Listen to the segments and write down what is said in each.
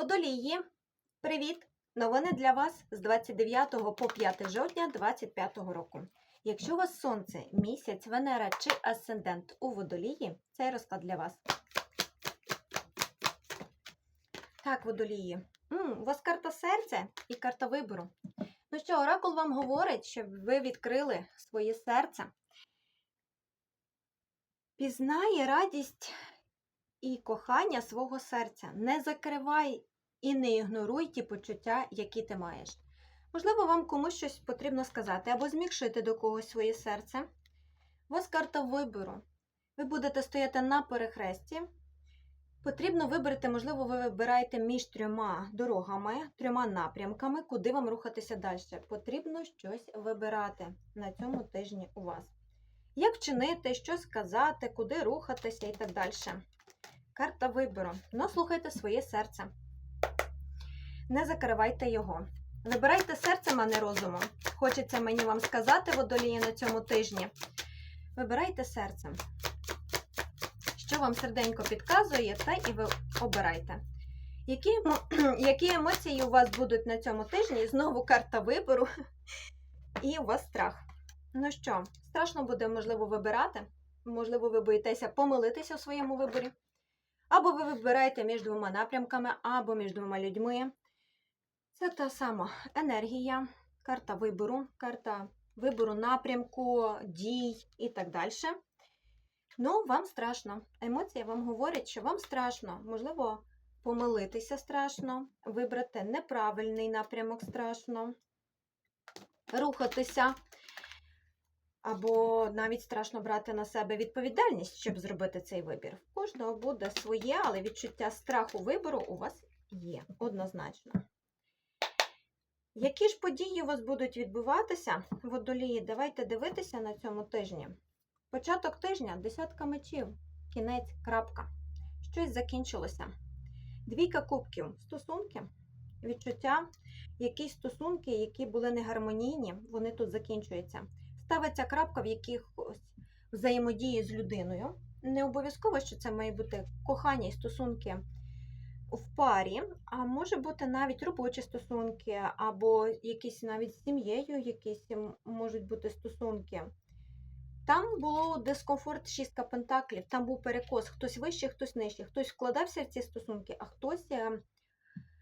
Водолії, привіт! Новини для вас з 29 по 5 жовтня 2025 року. Якщо у вас сонце, місяць, Венера чи асцендент у водолії, цей розклад для вас. Так, водолії. М, у вас карта серця і карта вибору. Ну що, оракул вам говорить, щоб ви відкрили своє серце. Пізнає радість і кохання свого серця. Не закривай і не ігноруй ті почуття, які ти маєш. Можливо, вам комусь щось потрібно сказати або змікшити до когось своє серце. У вас карта вибору. Ви будете стояти на перехресті. Потрібно вибрати, можливо, ви вибираєте між трьома дорогами, трьома напрямками, куди вам рухатися далі. Потрібно щось вибирати на цьому тижні у вас. Як вчинити, що сказати, куди рухатися і так далі. Карта вибору. Ну, слухайте своє серце. Не закривайте його. Вибирайте серцем, а не розумом. Хочеться мені вам сказати, водолії на цьому тижні. Вибирайте серцем. Що вам серденько підказує, те і ви обирайте. Які, які емоції у вас будуть на цьому тижні? Знову карта вибору. І у вас страх. Ну що, страшно буде, можливо, вибирати. Можливо, ви боїтеся помилитися у своєму виборі. Або ви вибираєте між двома напрямками, або між двома людьми. Це та сама енергія, карта вибору, карта вибору напрямку, дій і так далі. Ну, вам страшно. Емоція вам говорить, що вам страшно. Можливо, помилитися страшно, вибрати неправильний напрямок страшно, рухатися. Або навіть страшно брати на себе відповідальність, щоб зробити цей вибір. В кожного буде своє, але відчуття страху вибору у вас є однозначно. Які ж події у вас будуть відбуватися, водолії? Давайте дивитися на цьому тижні. Початок тижня десятка мечів, кінець, крапка. Щось закінчилося. Двійка кубків, стосунки, відчуття, якісь стосунки, які були негармонійні, вони тут закінчуються. Ставиться крапка в якихось взаємодії з людиною. Не обов'язково, що це має бути кохання і стосунки в парі, а може бути навіть робочі стосунки, або якісь навіть з сім'єю, якісь можуть бути стосунки. Там було дискомфорт шістка пентаклів, там був перекос, хтось вищий, хтось нижчий, хтось вкладався в ці стосунки, а хтось, е,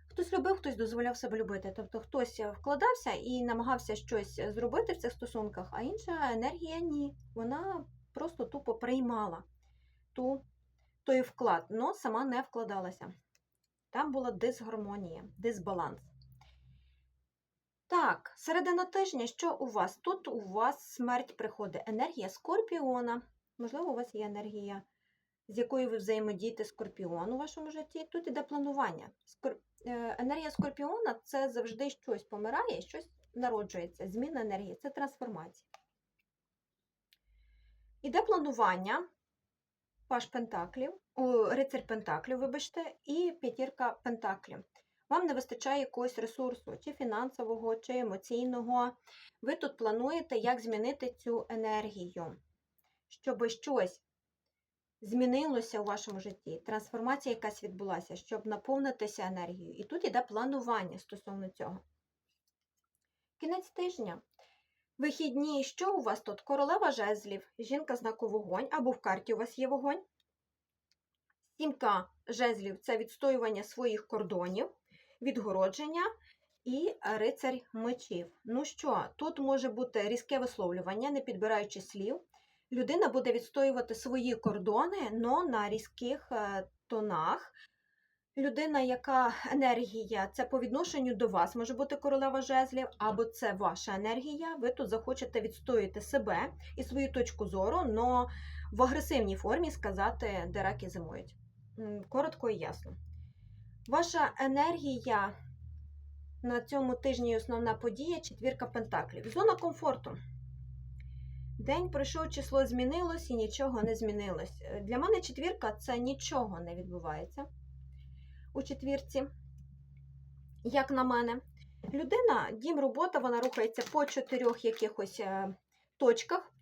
хтось любив, хтось дозволяв себе любити. Тобто хтось вкладався і намагався щось зробити в цих стосунках, а інша енергія ні. Вона просто тупо приймала ту, той вклад, але сама не вкладалася. Там була дисгармонія, дисбаланс. Так, середина тижня, що у вас? Тут у вас смерть приходить. Енергія скорпіона. Можливо, у вас є енергія, з якою ви взаємодієте скорпіон у вашому житті. Тут іде планування. Е, Енергія скорпіона це завжди щось помирає, щось народжується. Зміна енергії це трансформація. Іде планування, паш пентаклів, о, рицарь пентаклів, вибачте, і п'ятірка пентаклів. Вам не вистачає якогось ресурсу, чи фінансового, чи емоційного. Ви тут плануєте, як змінити цю енергію, щоб щось змінилося у вашому житті, трансформація якась відбулася, щоб наповнитися енергією. І тут іде планування стосовно цього. Кінець тижня. Вихідні, що у вас тут? Королева жезлів, жінка знаку вогонь, або в карті у вас є вогонь. Сімка жезлів це відстоювання своїх кордонів, відгородження і рицарь мечів. Ну що, тут може бути різке висловлювання, не підбираючи слів. Людина буде відстоювати свої кордони, но на різких е, тонах. Людина, яка енергія, це по відношенню до вас може бути королева жезлів, або це ваша енергія. Ви тут захочете відстояти себе і свою точку зору, но в агресивній формі сказати, де раки зимують. Коротко і ясно. Ваша енергія на цьому тижні основна подія четвірка пентаклів. Зона комфорту. День пройшов, число змінилось і нічого не змінилось. Для мене четвірка це нічого не відбувається у четвірці, як на мене. Людина, дім, робота, вона рухається по чотирьох якихось е, точках,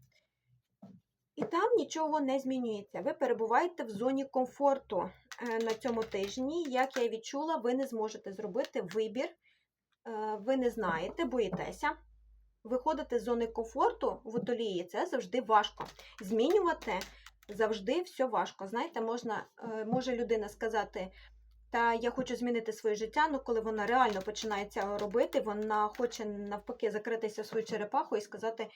і там нічого не змінюється. Ви перебуваєте в зоні комфорту. е, на цьому тижні, як я відчула, ви не зможете зробити вибір. Е, Ви не знаєте, боїтеся. Виходити з зони комфорту в отолії це завжди важко. Змінювати завжди все важко. Знаєте, можна, може людина сказати, та я хочу змінити своє життя, але коли вона реально починає це робити, вона хоче навпаки закритися свою черепаху і сказати: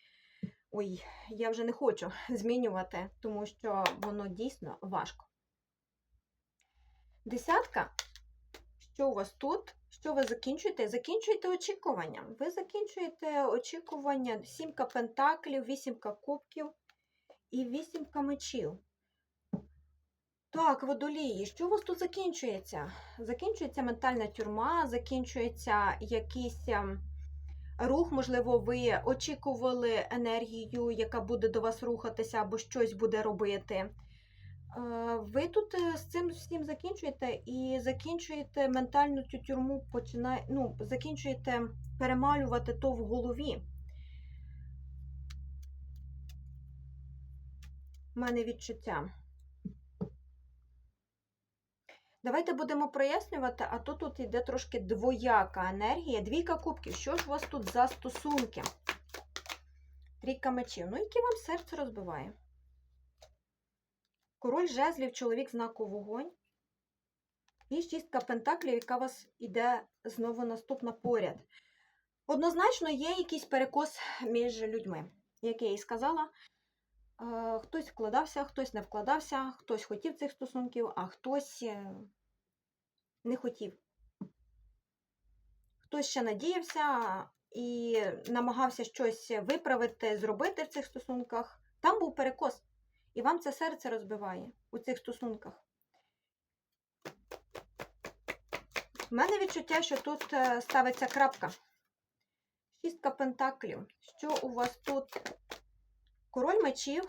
Ой, я вже не хочу змінювати, тому що воно дійсно важко. Десятка. Що у вас тут? Що ви закінчуєте? Закінчуєте очікування. Ви закінчуєте очікування сімка пентаклів, вісімка кубків і вісімка мечів. Так, водолії, що у вас тут закінчується? Закінчується ментальна тюрма, закінчується якийсь ем, рух, можливо, ви очікували енергію, яка буде до вас рухатися або щось буде робити. Е, Ви тут е, з цим всім закінчуєте і закінчуєте ментальну цю тюрму, починає, ну, закінчуєте перемалювати то в голові. У мене відчуття. Давайте будемо прояснювати, а то тут йде трошки двояка енергія. Двійка кубків. Що ж у вас тут за стосунки? Трійка мечів. Ну, яке вам серце розбиває? Король жезлів, чоловік знаку вогонь. І шістка пентаклів, яка вас іде знову наступна поряд. Однозначно, є якийсь перекос між людьми. Як я і сказала, хтось вкладався, хтось не вкладався, хтось хотів цих стосунків, а хтось е, не хотів. Хтось ще надіявся і намагався щось виправити, зробити в цих стосунках. Там був перекос. І вам це серце розбиває у цих стосунках. У мене відчуття, що тут е, ставиться крапка. Шістка пентаклів. Що у вас тут? Король мечів.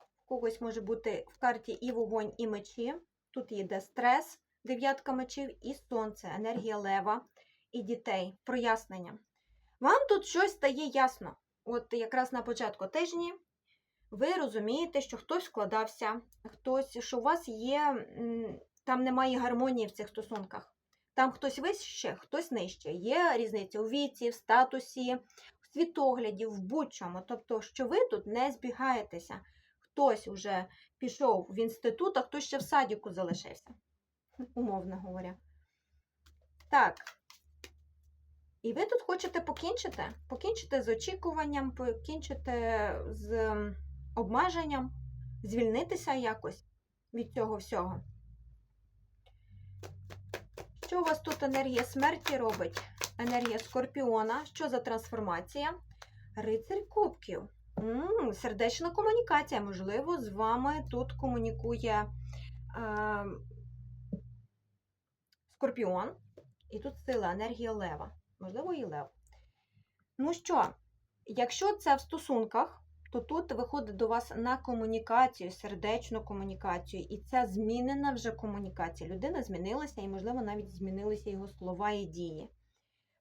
У когось може бути в карті і вогонь, і мечі. Тут йде стрес, дев'ятка мечів, і сонце, енергія лева, і дітей. Прояснення. Вам тут щось стає ясно. От якраз на початку тижні ви розумієте, що хтось вкладався, хтось, що у вас є, там немає гармонії в цих стосунках. Там хтось вище, хтось нижче. Є різниця у віці, в статусі, в світогляді, в будь-чому. Тобто, що ви тут не збігаєтеся. Хтось вже пішов в інститут, а хтось ще в садіку залишився, умовно говоря. Так. І ви тут хочете покінчити? Покінчити з очікуванням, покінчити з обмеженням, звільнитися якось від цього всього. Що у вас тут енергія смерті робить? Енергія скорпіона. Що за трансформація? Рицарь кубків. М, сердечна комунікація. Можливо, з вами тут комунікує е, скорпіон. І тут сила, енергія лева. Можливо, і лев. Ну що, якщо це в стосунках, то тут виходить до вас на комунікацію, сердечну комунікацію. І це змінена вже комунікація. Людина змінилася, і, можливо, навіть змінилися його слова і дії.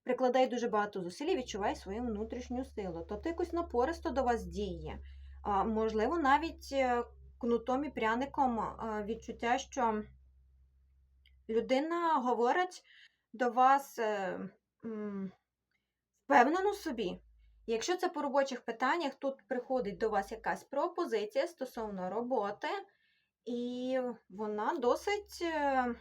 Прикладає дуже багато зусиль і відчуває свою внутрішню силу. Тобто якось напористо до вас діє. Можливо, навіть е, кнутом і пряником відчуття, що людина говорить до вас е, впевнено собі. Якщо це по робочих питаннях, тут приходить до вас якась пропозиція стосовно роботи, і вона досить, е,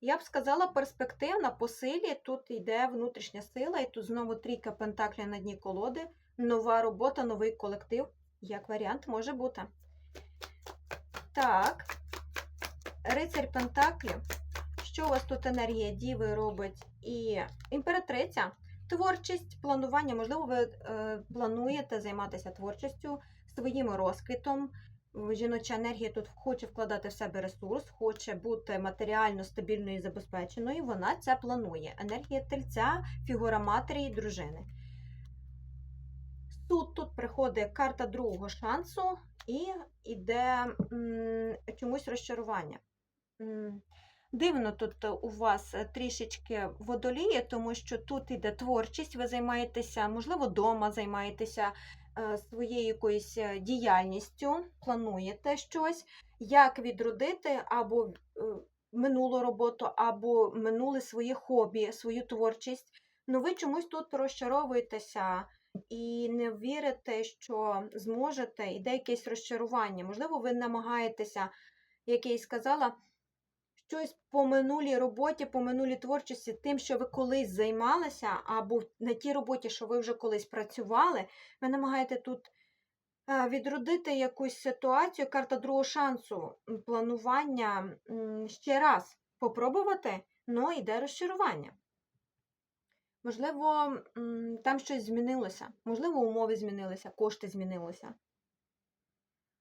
я б сказала, перспективна по силі. Тут йде внутрішня сила, і тут знову трійка пентаклів на дні колоди, нова робота, новий колектив. Як варіант може бути. Так, рицарь Пентаклів. Що у вас тут енергія Діви робить? І імператриця. Творчість, планування, можливо, ви е, плануєте займатися творчістю своїм розквітом. Жіноча енергія тут хоче вкладати в себе ресурс, хоче бути матеріально стабільною і забезпеченою. Вона це планує. Енергія тельця, фігура матері і дружини. Тут тут приходить карта другого шансу і йде чомусь розчарування. М, Дивно тут е, у вас е, трішечки водоліє, тому що тут іде творчість, ви займаєтеся, можливо, вдома займаєтеся е, своєю якоюсь діяльністю, плануєте щось, як відродити або минулу роботу, або минуле своє хобі, свою творчість. Ну ви чомусь тут розчаровуєтеся і не вірите, що зможете, іде якесь розчарування. Можливо, ви намагаєтеся, як я і сказала, щось по минулій роботі, по минулій творчості, тим, що ви колись займалися, або на тій роботі, що ви вже колись працювали, ви намагаєте тут е, відродити якусь ситуацію, карта другого шансу, планування ще раз попробувати, але йде розчарування. Можливо, там щось змінилося, можливо, умови змінилися, кошти змінилися.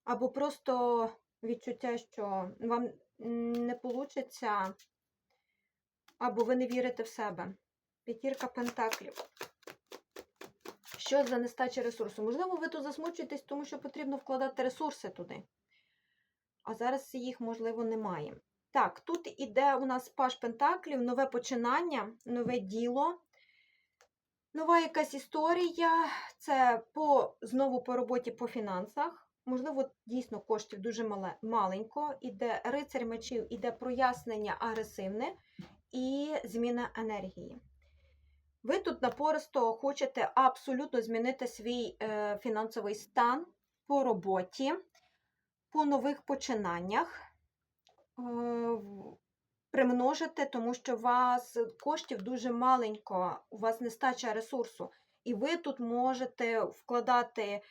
Або просто відчуття, що вам не вийде, або ви не вірите в себе. П'ятірка пентаклів. Що за нестача ресурсу? Можливо, ви тут засмучуєтесь, тому що потрібно вкладати ресурси туди. А зараз їх, можливо, немає. Так, тут іде у нас паш пентаклів, нове починання, нове діло. Нова якась історія, це по, знову по роботі по фінансах. Можливо, дійсно коштів дуже мале, маленько. Іде рицарь мечів, іде прояснення агресивне і зміна енергії. Ви тут напористо хочете абсолютно змінити свій е, фінансовий стан по роботі, по нових починаннях. Е, примножити, тому що у вас коштів дуже маленько, у вас нестача ресурсу. І ви тут можете вкладати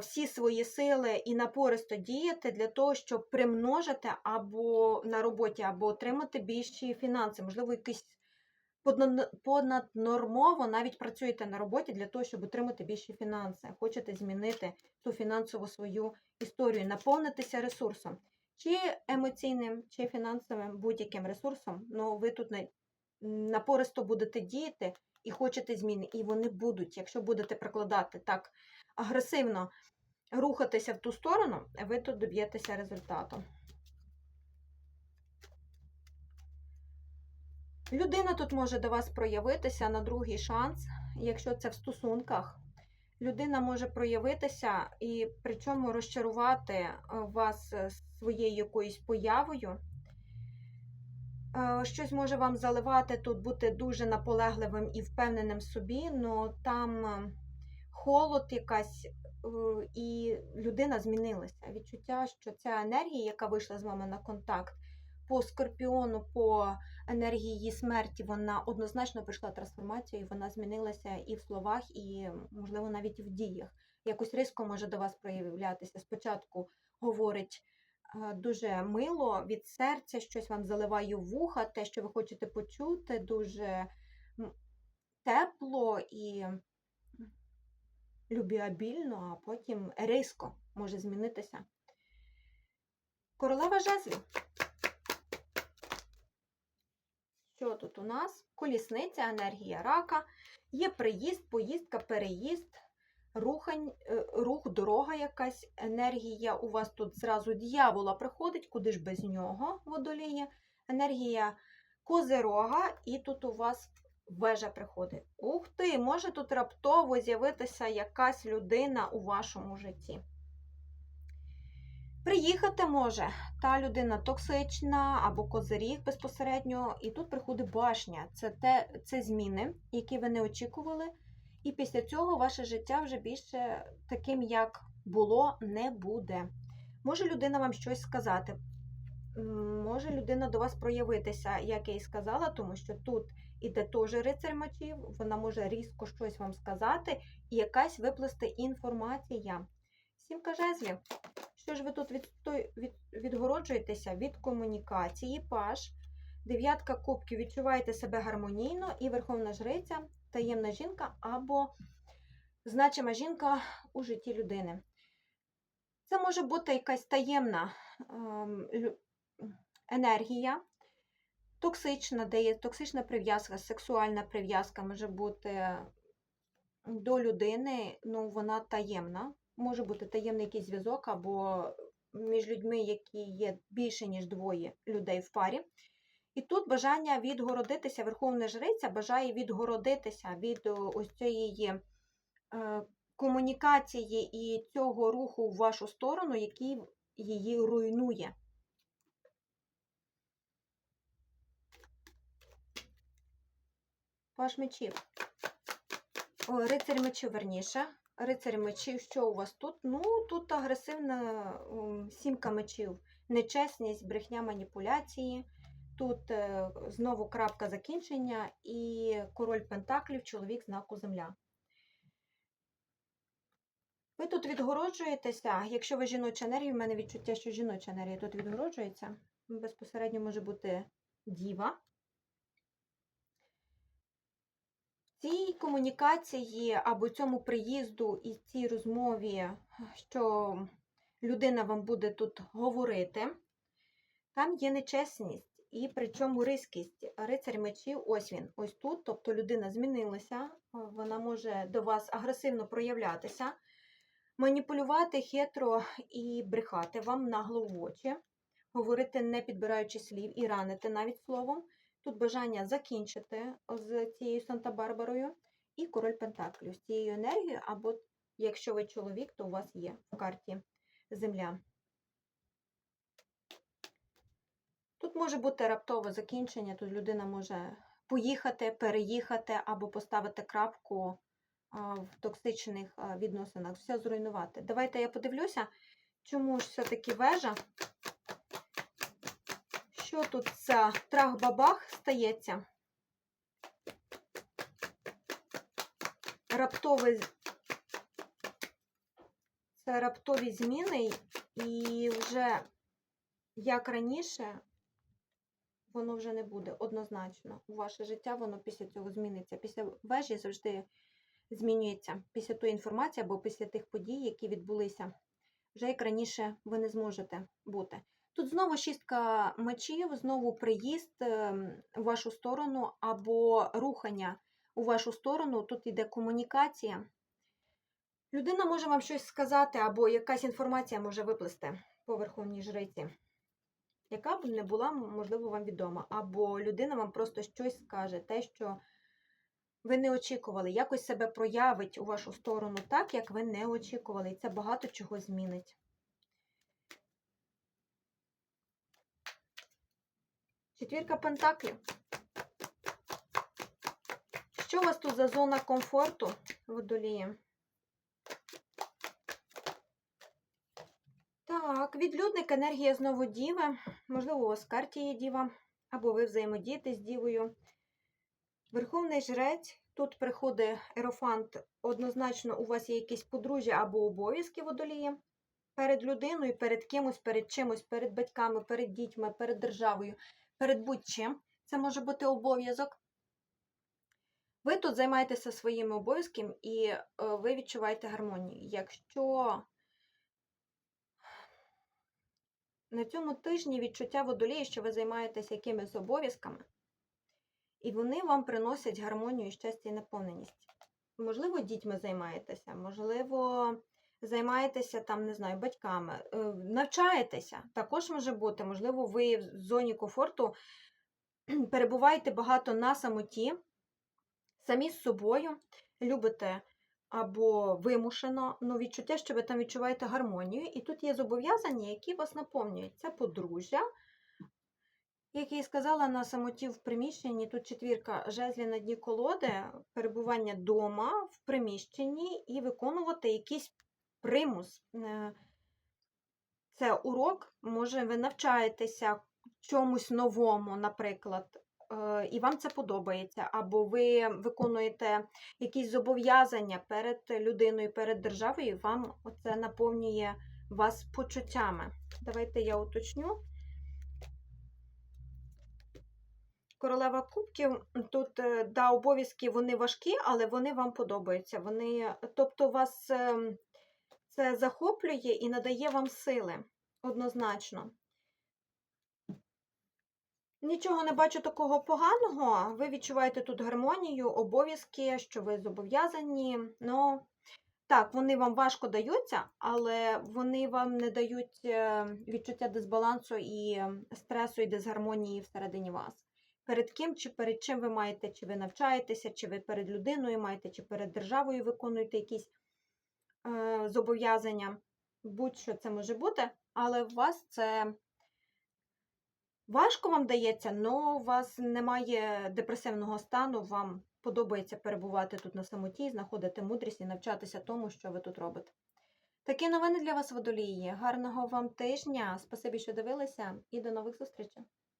всі свої сили і напористо діяти для того, щоб примножити або на роботі, або отримати більші фінанси. Можливо, подна- понаднормово навіть працюєте на роботі для того, щоб отримати більші фінанси. Хочете змінити ту фінансову свою історію, наповнитися ресурсом. Чи емоційним, чи фінансовим будь-яким ресурсом, ну ви тут напористо будете діяти і хочете зміни, і вони будуть, якщо будете прикладати так агресивно рухатися в ту сторону, ви тут доб'єтеся результату. Людина тут може до вас проявитися на другий шанс, якщо це в стосунках. Людина може проявитися і причому розчарувати е, вас своєю якоюсь появою. Е, Щось може вам заливати тут, бути дуже наполегливим і впевненим в собі, але там е, холод якась, е, і людина змінилася. Відчуття, що ця енергія, яка вийшла з вами на контакт, по скорпіону, по енергії смерті, вона однозначно пройшла трансформацію, і вона змінилася і в словах, і, можливо, навіть в діях. Якось різко може до вас проявлятися. Спочатку говорить е, дуже мило від серця, щось вам заливає вуха, те, що ви хочете почути, дуже тепло і любіабільно, а потім різко може змінитися. Королева жезлів. Що тут у нас? Колісниця, енергія рака, є приїзд, поїздка, переїзд, рухань, е, рух, дорога якась, енергія у вас тут зразу дьявола приходить, куди ж без нього водоліє, енергія козирога, і тут у вас вежа приходить. Ух ти, може тут раптово з'явитися якась людина у вашому житті. Приїхати може та людина токсична або козиріг безпосередньо, і тут приходить башня. Це те, це зміни, які ви не очікували. І після цього ваше життя вже більше таким, як було, не буде. Може людина вам щось сказати, може людина до вас проявитися, як я і сказала, тому що тут іде теж рицарь мечів, вона може різко щось вам сказати, і якась виплести інформація. Сімка жезлів. Що ж ви тут від, від, відгороджуєтеся від комунікації, паш, дев'ятка кубків, відчуваєте себе гармонійно, і верховна жриця, таємна жінка або значима жінка у житті людини. Це може бути якась таємна ем, енергія, токсична, де є токсична прив'язка, сексуальна прив'язка може бути до людини, ну вона таємна. Може бути таємний якийсь зв'язок або між людьми, які є більше, ніж двоє людей в парі. І тут бажання відгородитися, Верховна Жриця бажає відгородитися від о, ось цієї е, комунікації і цього руху в вашу сторону, який її руйнує. Паш мечів. О, рицарь мечів, верніше. Рицарь мечів, що у вас тут? Ну, тут агресивна сімка мечів, нечесність, брехня, маніпуляції. Тут е, знову крапка закінчення і король Пентаклів, чоловік знаку Земля. Ви тут відгороджуєтеся, якщо ви жіноча енергія, в мене відчуття, що жіноча енергія тут відгороджується. Безпосередньо може бути діва. Цій комунікації або цьому приїзду і цій розмові, що людина вам буде тут говорити, там є нечесність і причому ризкість. Рицарь мечів, ось він, ось тут. Тобто людина змінилася, вона може до вас агресивно проявлятися, маніпулювати хитро і брехати вам нагло в очі, говорити не підбираючи слів і ранити навіть словом. Тут бажання закінчити з цією Санта-Барбарою і король Пентаклів з цією енергією, або якщо ви чоловік, то у вас є в карті Земля. Тут може бути раптове закінчення, тут людина може поїхати, переїхати або поставити крапку в токсичних відносинах, все зруйнувати. Давайте я подивлюся, чому ж все-таки вежа що тут ця трах-бабах стається? Раптовий, це раптові зміни, і вже, як раніше, воно вже не буде однозначно. У ваше життя воно після цього зміниться. Після вежі завжди змінюється. Після тої інформації або після тих подій, які відбулися. Вже як раніше ви не зможете бути. Тут знову шістка мечів, знову приїзд ем, в вашу сторону або рухання у вашу сторону. Тут йде комунікація. Людина може вам щось сказати, або якась інформація може виплисти по верховній жриці, яка б не була, можливо, вам відома. Або людина вам просто щось скаже, те, що ви не очікували, якось себе проявить у вашу сторону так, як ви не очікували. І це багато чого змінить. Четвірка пентаклів. Що у вас тут за зона комфорту водоліє? Так, відлюдник, енергія знову діви. Можливо, у вас в карті є діва, або ви взаємодієте з дівою. Верховний жрець. Тут приходить ерофант. Однозначно, у вас є якісь подружжя або обов'язки водоліє. Перед людиною, перед кимось, перед чимось, перед батьками, перед дітьми, перед державою перед будь-чим. Це може бути обов'язок. Ви тут займаєтеся своїми обов'язками і е, ви відчуваєте гармонію. Якщо на цьому тижні відчуття водолії, що ви займаєтеся якимись обов'язками, і вони вам приносять гармонію, щастя і наповненість. Можливо, дітьми займаєтеся, можливо, займаєтеся там, не знаю, батьками, е, навчаєтеся. Також може бути, можливо, ви в зоні комфорту перебуваєте багато на самоті, самі з собою, любите або вимушено, ну, відчуття, що ви там відчуваєте гармонію, і тут є зобов'язання, які вас наповнюють. Це подружжя. Як я і сказала, на самоті в приміщенні, тут четвірка жезлі на дні колоди, перебування вдома в приміщенні і виконувати якісь примус. Е, це урок, може, ви навчаєтеся чомусь новому, наприклад, е, і вам це подобається, або ви виконуєте якісь зобов'язання перед людиною, перед державою, вам це наповнює вас почуттями. Давайте я уточню. Королева кубків, тут, е, да, обов'язки вони важкі, але вони вам подобаються. Вони, Тобто, вас ем, це захоплює і надає вам сили однозначно. Нічого не бачу такого поганого. Ви відчуваєте тут гармонію, обов'язки, що ви зобов'язані. Ну, так, вони вам важко даються, але вони вам не дають е, відчуття дисбалансу і стресу і дисгармонії всередині вас. перед ким чи перед чим ви маєте, чи ви навчаєтеся, чи ви перед людиною маєте, чи перед державою виконуєте якісь зобов'язання. Будь-що це може бути, але у вас це важко вам дається, але у вас немає депресивного стану, вам подобається перебувати тут на самоті, знаходити мудрість і навчатися тому, що ви тут робите. Такі новини для вас водолії. Гарного вам тижня. Спасибі, що дивилися, і до нових зустрічей.